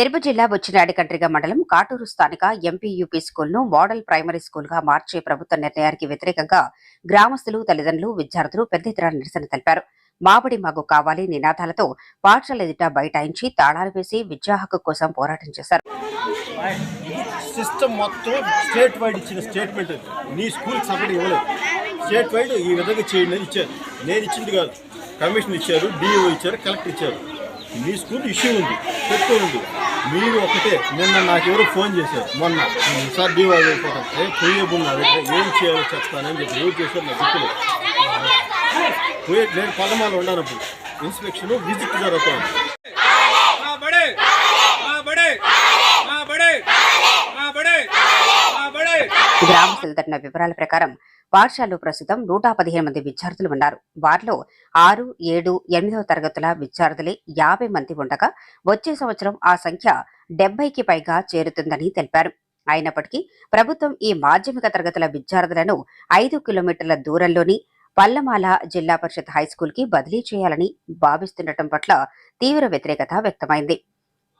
తిరుపతి జిల్లా బుచ్చినాడి కండ్రిగ మండలం కాటూరు స్థానిక ఎంపీయూపీ స్కూల్ను మోడల్ ప్రైమరీ స్కూల్గా మార్చే ప్రభుత్వ నిర్ణయానికి వ్యతిరేకంగా గ్రామస్తులు తల్లిదండ్రులు విద్యార్థులు పెద్ద ఎత్తున నిరసన తెలిపారు. మాబడి మాకు కావాలి నినాదాలతో పాఠశాల ఎదుట బైఠాయించి తాళాలు వేసి విద్యా హక్కు కోసం పోరాటం చేశారు. సిస్టమ్ మొత్తం స్టేట్ వైడ్ ఇచ్చిన స్టేట్మెంట్ అది. నీ స్కూల్కి సపరేట్ ఇవ్వలేదు. స్టేట్ వైడ్ ఈ విధంగా చేయండి అని ఇచ్చారు. నేను ఇచ్చింది కాదు. కమిషన్ ఇచ్చారు డిఓ ఇచ్చారు కలెక్టర్ ఇచ్చారు. మీ స్కూల్ ఇష్యూ ఉంది చెప్తూ ఉంది. మీరు ఒకటే నిన్న నాకు ఎవరో ఫోన్ చేశారు మొన్న. సార్ డిఓ అయిపోతాం ఏ పోయేబున్నారు ఏం చేయాలో చెప్తానని చెప్పి ఏం చేశారు నాకు చెప్పలేదు పోయే నేను పదమాలు ఉన్నానప్పుడు ఇన్స్పెక్షన్ విజిట్ జరుగుతుంది మా బడే మా బడే మా బడే మా బడే మా బడే గ్రామస్తులు వివరాల ప్రకారం పాఠశాలలో ప్రస్తుతం నూట పదిహేను మంది విద్యార్థులు ఉన్నారు. వారిలో ఆరు ఏడు ఎనిమిదవ తరగతుల విద్యార్థులే యాభై మంది ఉండగా వచ్చే సంవత్సరం ఆ సంఖ్య డెబ్బైకి పైగా చేరుతుందని తెలిపారు. అయినప్పటికీ ప్రభుత్వం ఈ మాధ్యమిక తరగతుల విద్యార్థులను ఐదు కిలోమీటర్ల దూరంలోని పల్లమాల జిల్లా పరిషత్ హైస్కూల్కి బదిలీ చేయాలని భావిస్తుండటం పట్ల తీవ్ర వ్యతిరేకత వ్యక్తమైంది.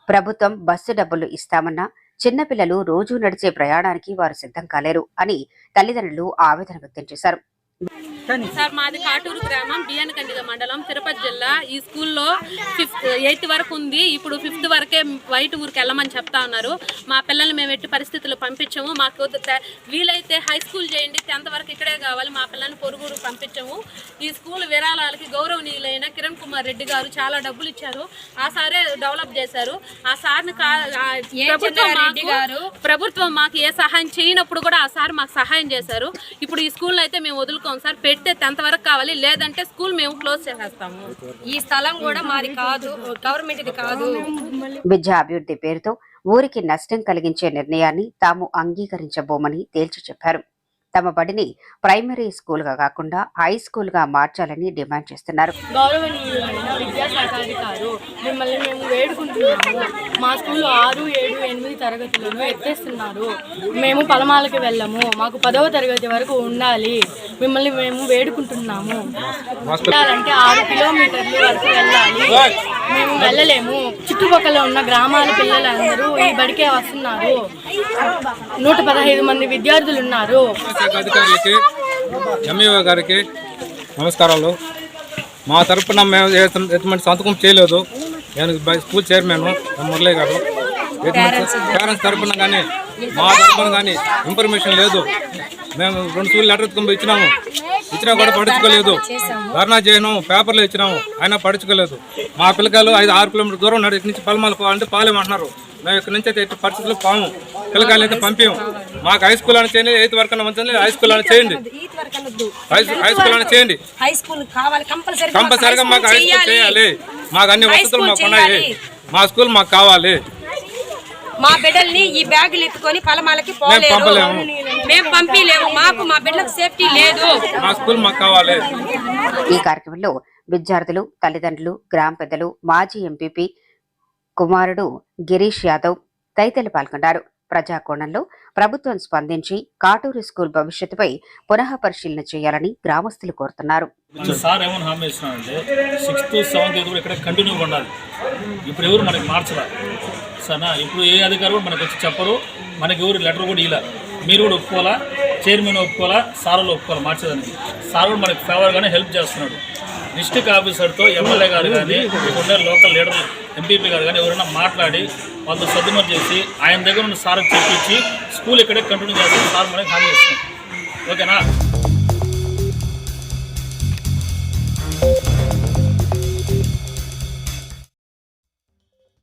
ప్రభుత్వం బస్సు డబ్బులు ఇస్తామన్నా చిన్నపిల్లలు రోజూ నడిచే ప్రయాణానికి వారు సిద్ధం కాలేరు అని తల్లిదండ్రులు ఆవేదన వ్యక్తం చేశారు. సార్ మాది కాటూరు గ్రామం బియ్యన కండిగ మండలం తిరుపతి జిల్లా. ఈ స్కూల్లో ఫిఫ్త్ ఎయిత్ వరకు ఉంది. ఇప్పుడు ఫిఫ్త్ వరకే వైట్ ఊరికి వెళ్ళమని చెప్తా ఉన్నారు. మా పిల్లల్ని మేము ఎట్టి పరిస్థితుల్లో పంపించము. మాకు వీలైతే హై స్కూల్ చేయండి. టెన్త్ వరకు ఇక్కడే కావాలి. మా పిల్లల్ని పొరుగురు పంపించము. ఈ స్కూల్ విరాళాలకి గౌరవనీయులైన కిరణ్ కుమార్ రెడ్డి గారు చాలా డబ్బులు ఇచ్చారు. ఆ సారే డెవలప్ చేశారు. ఆ సార్ని ప్రభుత్వం మాకు ప్రభుత్వం మాకు ఏ సహాయం చేయనప్పుడు కూడా ఆ సార్ మాకు సహాయం చేశారు. ఇప్పుడు ఈ స్కూల్ అయితే మేము వదులుకోం సార్. పెడితే టెన్త్ వరకు కావాలి లేదంటే స్కూల్ మేము క్లోజ్ చేసేస్తాము. ఈ స్థలం కూడా మాది కాదు గవర్నమెంట్ కాదు. విద్యా అభివృద్ధి పేరుతో ఊరికి నష్టం కలిగించే నిర్ణయాన్ని తాము అంగీకరించబోమని తేల్చి చెప్పారు. తమ బడిని ప్రైమరీ స్కూల్గా కాకుండా హై స్కూల్గా మార్చాలని డిమాండ్ చేస్తున్నారు. మిమ్మల్ని మేము వేడుకుంటున్నాము. మా స్కూల్ ఆరు ఏడు ఎనిమిది తరగతులను ఎత్తేస్తున్నారు. మేము పలమాలకి వెళ్ళము. మాకు పదవ తరగతి వరకు ఉండాలి. మిమ్మల్ని మేము వేడుకుంటున్నాము. ఉండాలంటే ఆరు కిలోమీటర్లు వరకు వెళ్ళాలి. మేము వెళ్ళలేము. చుట్టుపక్కల ఉన్న గ్రామాల పిల్లలందరూ ఈ బడికే వస్తున్నారు. నూట పదహైదు మంది విద్యార్థులు ఉన్నారు. శాఖ అధికారులకి ఎంఈఓ గారికి నమస్కారాలు. మా తరపున మేము ఎటువంటి సంతకం చేయలేదు. నేను బై- స్కూల్ చైర్మన్ మురళీ గారు. పేరెంట్స్ తరపున కానీ మా తరపున కానీ ఇన్ఫర్మేషన్ లేదు. మేము రెండు స్కూల్ లెటర్ ఇచ్చినాము. ఇచ్చినా కూడా పడుచుకోలేదు ధర్నా చేయను పేపర్లో ఇచ్చినాము. అయినా పడుచుకోలేదు మా పిల్లకాయలు ఐదు ఆరు కిలోమీటర్ దూరం నడి ఇక్కడి నుంచి పలమాలు పోవాలంటే పాలేమంటున్నారు. మేము ఇక్కడ నుంచి అయితే ఎట్టి పాము. పిల్లకాయలు అయితే పంపాము మాకు హై స్కూల్ అని చేయండి ఎయిత్ వరకు హై స్కూల్ అని చేయండి. హై స్కూల్ అని చేయండి. హై స్కూల్ కావాలి కంపల్సరీ కంపల్సరిగా మాకు హై స్కూల్ చేయాలి. మాకు అన్ని వసతులు మాకు ఉన్నాయి. మా స్కూల్ మాకు కావాలి. మా బిడ్డల్ని ఈ బ్యాగులు ఎత్తుకొని పలమాలకి పంపలేము. మేము పంపిలేము. మాకు మా బిడ్డలకు సేఫ్టీ లేదు. మా స్కూల్ మాకు కావాలి. ఈ కార్యక్రమంలో విద్యార్థులు తల్లిదండ్రులు గ్రామ పెద్దలు మాజీ ఎంపీపీ కుమారుడు గిరీష్ యాదవ్ తదితరులు పాల్గొన్నారు. ప్రజాకోణంలో ప్రభుత్వం స్పందించి కాటూరు స్కూల్ భవిష్యత్తుపై పునః పరిశీలన చేయాలని గ్రామస్తులు కోరుతున్నారు. సార్ ఏమని హామీ సిక్స్త్ సెవెంత్ ఎయిత్ ఇక్కడ కంటిన్యూ ఉండాలి. ఇప్పుడు ఎవరు మనకి మార్చరా? సరేనా? ఇప్పుడు ఏ అధికారి కూడా మనకు వచ్చి చెప్పరు. మనకి ఎవరు లెటర్ కూడా ఇలా మీరు కూడా ఒప్పుకోవాలా? చైర్మన్ ఒప్పుకోవాలా? సార్లు ఒప్పుకోవాలి మార్చేదానికి? సార్ కూడా మనకి ఫేవర్గానే హెల్ప్ చేస్తున్నాడు. డిస్టిక్ ఆఫీసర్తో ఎమ్మెల్యే గారు కానీ ఇక్కడ లోకల్ లీడర్ ఎంపీపీ గారు కానీ ఎవరైనా మాట్లాడి వాళ్ళతో సద్దుమని చేసి ఆయన దగ్గర ఉన్న సార్కి చెప్పించి స్కూల్ ఇక్కడే కంటిన్యూ చేస్తే సార్ మనకి హామీ ఇస్తాం. ఓకేనా?